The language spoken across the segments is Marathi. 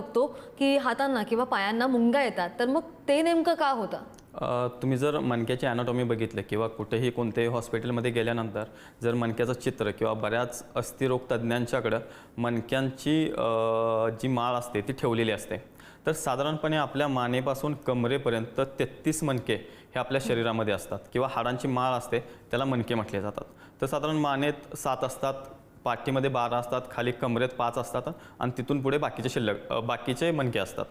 बघतो की हातांना किंवा पायांना मुंगा येतात. तर मग ते नेमकं का होतं? तुम्ही जर मणक्याची ॲनाटॉमी बघितलं किंवा कुठेही कोणत्याही हॉस्पिटलमध्ये गेल्यानंतर जर मणक्याचं चित्र किंवा बऱ्याच अस्थिरोग तज्ज्ञांच्याकडं मणक्यांची जी माळ असते ती ठेवलेली असते. तर साधारणपणे आपल्या मानेपासून कमरेपर्यंत तेहतीस मणके हे आपल्या शरीरामध्ये असतात किंवा हाडांची माळ असते त्याला मणके म्हटले जातात. तर साधारण मानेत सात असतात पाठीमध्ये बारा असतात खाली कमरेत पाच असतात आणि तिथून पुढे बाकीचे शिल्लक बाकीचे मणके असतात.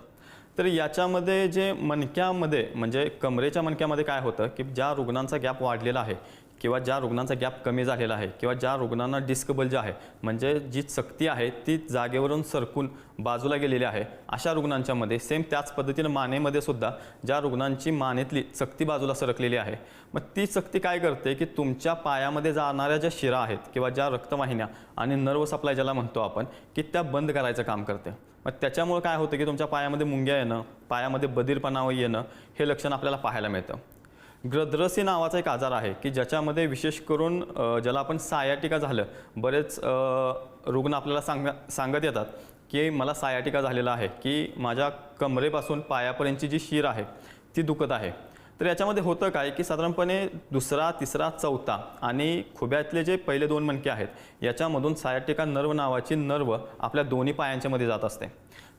तर याच्यामध्ये जे मणक्यामध्ये म्हणजे कमरेच्या मणक्यामध्ये काय होतं की ज्या रुग्णांचा गॅप वाढलेला आहे किंवा ज्या रुग्णांचा गॅप कमी झालेला आहे किंवा ज्या रुग्णांना डिस्कबल जे आहे म्हणजे जी सक्ती आहे ती जागेवरून सरकून बाजूला गेलेली आहे अशा रुग्णांच्यामध्ये सेम त्याच पद्धतीनं मानेमध्ये सुद्धा ज्या रुग्णांची मानेतली सक्ती बाजूला सरकलेली आहे मग ती सक्ती काय करते की तुमच्या पायामध्ये जाणाऱ्या ज्या शिरा आहेत किंवा ज्या रक्तवाहिन्या आणि नर्व सप्लाय ज्याला म्हणतो आपण की त्या बंद करायचं काम करते. मग त्याच्यामुळं काय होतं की तुमच्या पायामध्ये मुंग्या येणं पायामध्ये बधीरपणा येणं हे लक्षण आपल्याला पाहायला मिळतं. ग्रद्रसी नावाचा एक आजार आहे की ज्याच्यामध्ये विशेष करून ज्याला आपण सायाटिका झालं. बरेच रुग्ण आपल्याला सांग सांगत येतात की मला सायाटिका झालेला आहे की माझ्या कमरेपासून पायापर्यंतची जी शीर आहे ती दुखत आहे. तर याच्यामध्ये होतं काय की साधारणपणे दुसरा तिसरा चौथा आणि खुब्यातले जे पहिले दोन मणके आहेत याच्यामधून सायाटिका नर्व नावाची नर्व आपल्या दोन्ही पायांच्यामध्ये जात असते.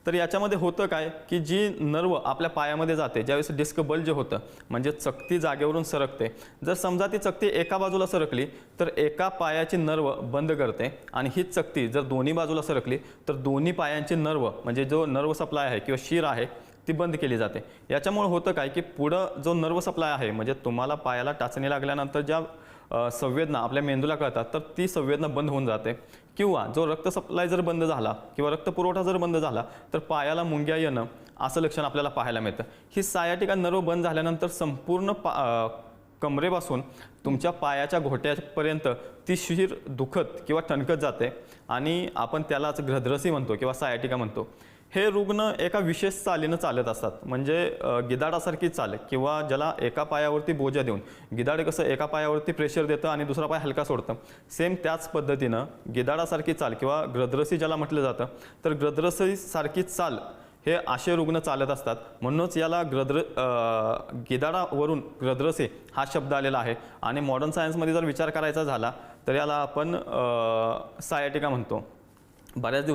तर याच्यामध्ये होतं काय की जी नर्व आपल्या पायामध्ये जाते ज्यावेळेस डिस्क बल जे होतं म्हणजे चकती जागेवरून सरकते. जर समजा ती चकती एका बाजूला सरकली तर एका पायाची नर्व बंद करते आणि हीच चकती जर दोन्ही बाजूला सरकली तर दोन्ही पायांची नर्व म्हणजे जो नर्व सप्लाय आहे किंवा शीर आहे ती बंद केली जाते. याच्यामुळे होतं काय की पुढं जो नर्व सप्लाय आहे म्हणजे तुम्हाला पायाला टाचणी लागल्यानंतर ज्या संवेदना आपल्या मेंदूला कळतात तर ती संवेदना बंद होऊन जाते. किंवा जो रक्त सप्लाय जर बंद झाला किंवा रक्तपुरवठा जर बंद झाला तर पायाला मुंग्या येणं असं लक्षण आपल्याला पाहायला मिळतं. ही सायाटिका नर्व बंद झाल्यानंतर संपूर्ण पा कमरेपासून तुमच्या पायाच्या घोट्यापर्यंत ती शिर दुखत किंवा ठणकत जाते. आणि आपण त्यालाच ग्रद्रसी म्हणतो किंवा सायाटिका म्हणतो. हे रुग्ण एका विशेष चालीनं चालत असतात. म्हणजे गिदाडासारखी चाल किंवा ज्याला एका पायावरती बोजा देऊन गिदाड कसं एका पायावरती प्रेशर देतं आणि दुसरा पाय हलका सोडतं. सेम त्याच पद्धतीनं गिदाडासारखी चाल किंवा ग्रद्रसी ज्याला म्हटलं जातं तर ग्रद्रसीसारखी चाल हे असे रुग्ण चालत असतात. म्हणूनच याला ग्रद्र गिदाडावरून ग्रद्रसे हा शब्द आलेला आहे. आणि मॉडर्न सायन्समध्ये जर विचार करायचा झाला तर याला आपण सायटिका म्हणतो. बऱ्याच